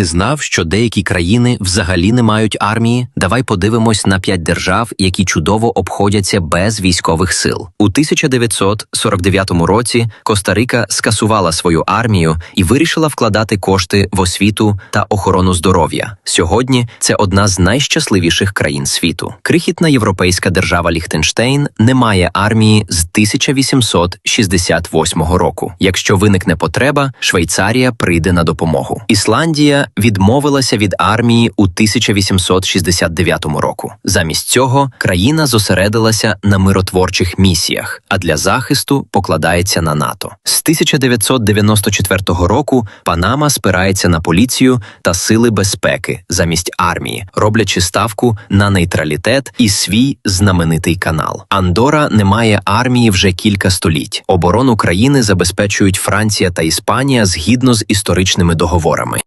ти знав, що деякі країни взагалі не мають армії? Давай подивимось на п'ять держав, які чудово обходяться без військових сил. У 1949 році Коста-Рика скасувала свою армію і вирішила вкладати кошти в освіту та охорону здоров'я. Сьогодні це одна з найщасливіших країн світу. Крихітна європейська держава Ліхтенштейн не має армії з 1868 року. Якщо виникне потреба, Швейцарія прийде на допомогу. Ісландія відмовилася від армії у 1869 року. Замість цього країна зосередилася на миротворчих місіях, а для захисту покладається на НАТО. З 1994 року Панама спирається на поліцію та сили безпеки замість армії, роблячи ставку на нейтралітет і свій знаменитий канал. Андора не має армії вже кілька століть. Оборону країни забезпечують Франція та Іспанія згідно з історичними договорами.